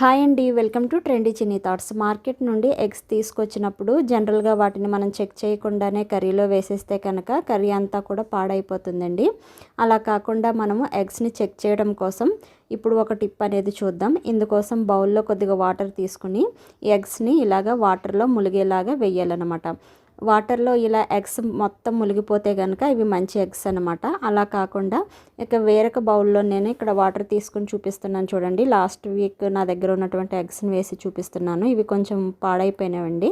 Hi అండి welcome to trendy Chinni thoughts. Market నుండి eggs తీసుకొచ్చినప్పుడు జనరల్గా వాటిని మనం చెక్ చేయకుండానే కర్రీలో వేసేస్తే కనుక కర్రీ అంతా కూడా పాడైపోతుందండి. అలా కాకుండా మనము ఎగ్స్ని చెక్ చేయడం కోసం ఇప్పుడు ఒక టిప్ అనేది చూద్దాం. ఇందుకోసం బౌల్లో కొద్దిగా వాటర్ తీసుకుని ఎగ్స్ని ఇలాగా వాటర్లో ములిగేలాగా వేయాలన్నమాట. వాటర్లో ఇలా ఎగ్స్ మొత్తం మునిగిపోతే కనుక ఇవి మంచి ఎగ్స్ అనమాట అలా కాకుండా ఇక వేరొక బౌల్లో నేను ఇక్కడ వాటర్ తీసుకుని చూపిస్తున్నాను చూడండి. లాస్ట్ వీక్ నా దగ్గర ఉన్నటువంటి ఎగ్స్ని వేసి చూపిస్తున్నాను. ఇవి కొంచెం పాడైపోయినాయండి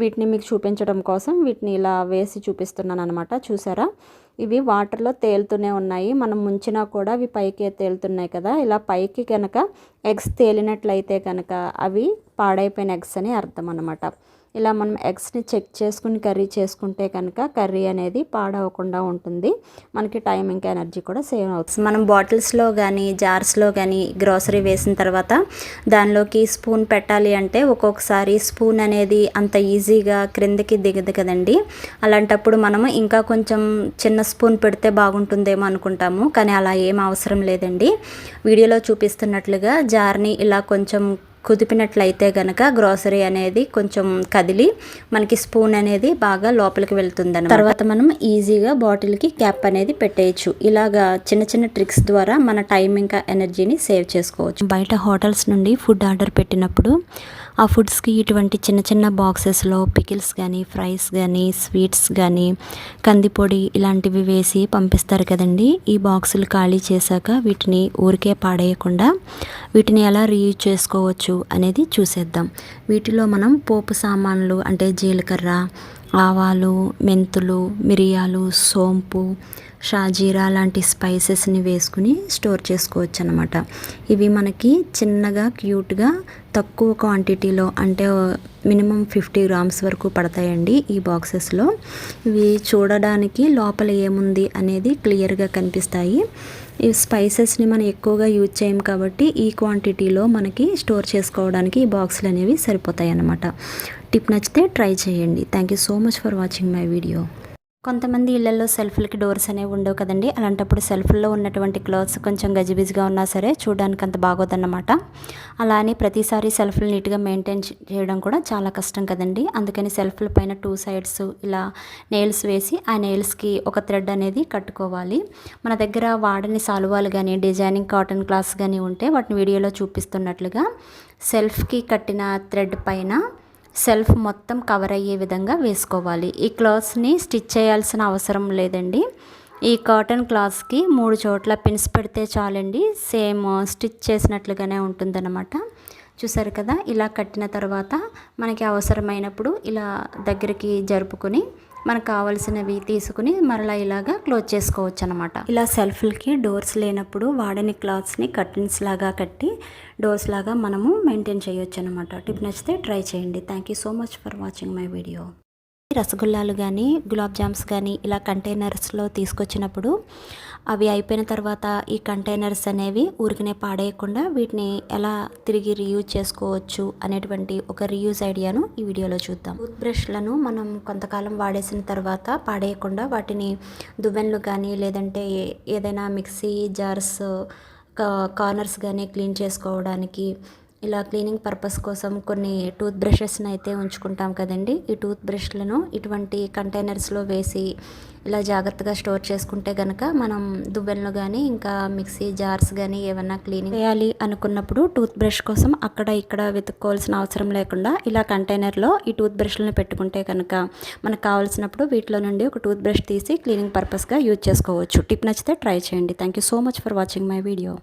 వీటిని మీకు చూపించడం కోసం వీటిని ఇలా వేసి చూపిస్తున్నాను అనమాట చూసారా? ఇవి వాటర్లో తేలుతూనే ఉన్నాయి. మనం ముంచినా కూడా అవి పైకి తేలుతున్నాయి కదా. ఇలా పైకి కనుక ఎగ్స్ తేలినట్లయితే కనుక అవి పాడైపోయిన ఎగ్స్ అని అర్థం అనమాట ఇలా మనం ఎగ్స్ని చెక్ చేసుకుని కర్రీ చేసుకుంటే కనుక కర్రీ అనేది పాడవకుండా ఉంటుంది. మనకి టైం ఇంకా ఎనర్జీ కూడా సేవ్ అవుతుంది. మనం బాటిల్స్లో కానీ జార్స్లో కానీ గ్రాసరీ వేసిన తర్వాత దానిలోకి స్పూన్ పెట్టాలి అంటే ఒక్కొక్కసారి స్పూన్ అనేది అంత ఈజీగా క్రిందకి దిగదు కదండి. అలాంటప్పుడు మనము ఇంకా కొంచెం చిన్న స్పూన్ పెడితే బాగుంటుందేమో అనుకుంటాము కానీ అలా ఏం అవసరం లేదండి. వీడియోలో చూపిస్తున్నట్లుగా జార్ని ఇలా కొంచెం కుదిపినట్లయితే గనక గ్రోసరీ అనేది కొంచెం కదిలి మనకి స్పూన్ అనేది బాగా లోపలికి వెళ్తుంది తర్వాత మనం ఈజీగా బాటిల్కి క్యాప్ అనేది పెట్టేయచ్చు. ఇలాగా చిన్న చిన్న ట్రిక్స్ ద్వారా మన టైం ఇంకా ఎనర్జీని సేవ్ చేసుకోవచ్చు. బయట హోటల్స్ నుండి ఫుడ్ ఆర్డర్ పెట్టినప్పుడు ఆ ఫుడ్స్కి ఇటువంటి చిన్న చిన్న బాక్సెస్లో పికిల్స్ కానీ ఫ్రైస్ కానీ స్వీట్స్ కానీ కందిపొడి ఇలాంటివి వేసి పంపిస్తారు కదండి. ఈ బాక్సులు ఖాళీ చేశాక వీటిని ఊరికే పాడేయకుండా వీటిని ఎలా రీయూజ్ చేసుకోవచ్చు అనేది చూసేద్దాం. వీటిలో మనం పోపు సామాన్లు అంటే జీలకర్ర ఆవాలు మెంతులు మిరియాలు సోంపు షాజీరా లాంటి స్పైసెస్ని వేసుకుని స్టోర్ చేసుకోవచ్చు అనమాట ఇవి మనకి చిన్నగా క్యూట్గా తక్కువ క్వాంటిటీలో అంటే మినిమం ఫిఫ్టీ గ్రామ్స్ వరకు పడతాయండి ఈ బాక్సెస్లో. ఇవి చూడడానికి లోపల ఏముంది అనేది క్లియర్గా కనిపిస్తాయి. ఈ స్పైసెస్ని మనం ఎక్కువగా యూజ్ చేయం కాబట్టి ఈ క్వాంటిటీలో మనకి స్టోర్ చేసుకోవడానికి ఈ బాక్సులు అనేవి సరిపోతాయి అన్నమాట టిప్ నచ్చితే ట్రై చేయండి. Thank you so much for watching my video కొంతమంది ఇళ్ళలో సెల్ఫ్లకి డోర్స్ అనేవి ఉండవు కదండి. అలాంటప్పుడు సెల్ఫ్లో ఉన్నటువంటి క్లాత్స్ కొంచెం గజిబిజిగా ఉన్నా సరే చూడడానికి అంత బాగోదన్నమాట. అలా అని ప్రతిసారి సెల్ఫ్లు నీట్గా మెయింటైన్ చేయడం కూడా చాలా కష్టం కదండి. అందుకని సెల్ఫ్ల పైన టూ సైడ్స్ ఇలా నెయిల్స్ వేసి ఆ నెయిల్స్కి ఒక థ్రెడ్ అనేది కట్టుకోవాలి. మన దగ్గర వాడని సాలువాలు కానీ డిజైనింగ్ కాటన్ క్లాత్స్ కానీ ఉంటే వాటిని వీడియోలో చూపిస్తున్నట్లుగా సెల్ఫ్కి కట్టిన థ్రెడ్ పైన సెల్ఫ్ మొత్తం కవర్ అయ్యే విధంగా వేసుకోవాలి. ఈ క్లాత్స్ని స్టిచ్ చేయాల్సిన అవసరం లేదండి. ఈ కాటన్ క్లాత్స్కి మూడు చోట్ల పిన్స్ పెడితే చాలండి. సేమ్ స్టిచ్ చేసినట్లుగానే ఉంటుందన్నమాట. చూసారు కదా? ఇలా కట్టిన తర్వాత మనకి అవసరమైనప్పుడు ఇలా దగ్గరికి జరుపుకొని మనకు కావాల్సినవి తీసుకుని మరలా ఇలాగా క్లోజ్ చేసుకోవచ్చు అనమాట ఇలా సెల్ఫ్లకి డోర్స్ లేనప్పుడు వాడని క్లాత్స్ని కర్టన్స్ లాగా కట్టి డోర్స్ లాగా మనము మెయింటైన్ చేయొచ్చు అనమాట టిప్ నచ్చితే ట్రై చేయండి. Thank you so much for watching my video. రసగుల్లాలు కానీ గులాబ్ జామ్స్ కానీ ఇలా కంటైనర్స్లో తీసుకొచ్చినప్పుడు అవి అయిపోయిన తర్వాత ఈ కంటైనర్స్ అనేవి ఊరికనే పాడేయకుండా వీటిని ఎలా తిరిగి రీయూజ్ చేసుకోవచ్చు అనేటువంటి ఒక రీయూజ్ ఐడియాను ఈ వీడియోలో చూద్దాం. టూత్ బ్రష్లను మనం కొంతకాలం వాడేసిన తర్వాత పాడేయకుండా వాటిని దువ్వెన్లు కానీ లేదంటే ఏదైనా మిక్సీ జార్స్ కార్నర్స్ కానీ క్లీన్ చేసుకోవడానికి ఇలా క్లీనింగ్ పర్పస్ కోసం కొన్ని టూత్ బ్రషెస్ని అయితే ఉంచుకుంటాం కదండి. ఈ టూత్ బ్రష్లను ఇటువంటి కంటైనర్స్లో వేసి ఇలా జాగ్రత్తగా స్టోర్ చేసుకుంటే కనుక మనం దువ్వెలను కానీ ఇంకా మిక్సీ జార్స్ కానీ ఏమన్నా క్లీనింగ్ చేయాలి అనుకున్నప్పుడు టూత్ బ్రష్ కోసం అక్కడ ఇక్కడ వెతుక్కోవాల్సిన అవసరం లేకుండా ఇలా కంటైనర్లో ఈ టూత్ బ్రష్లను పెట్టుకుంటే కనుక మనకు కావాల్సినప్పుడు వీటిలో నుండి ఒక టూత్ బ్రష్ తీసి క్లీనింగ్ పర్పస్గా యూజ్ చేసుకోవచ్చు. టిప్ నచ్చితే ట్రై చేయండి. Thank you so much for watching my video.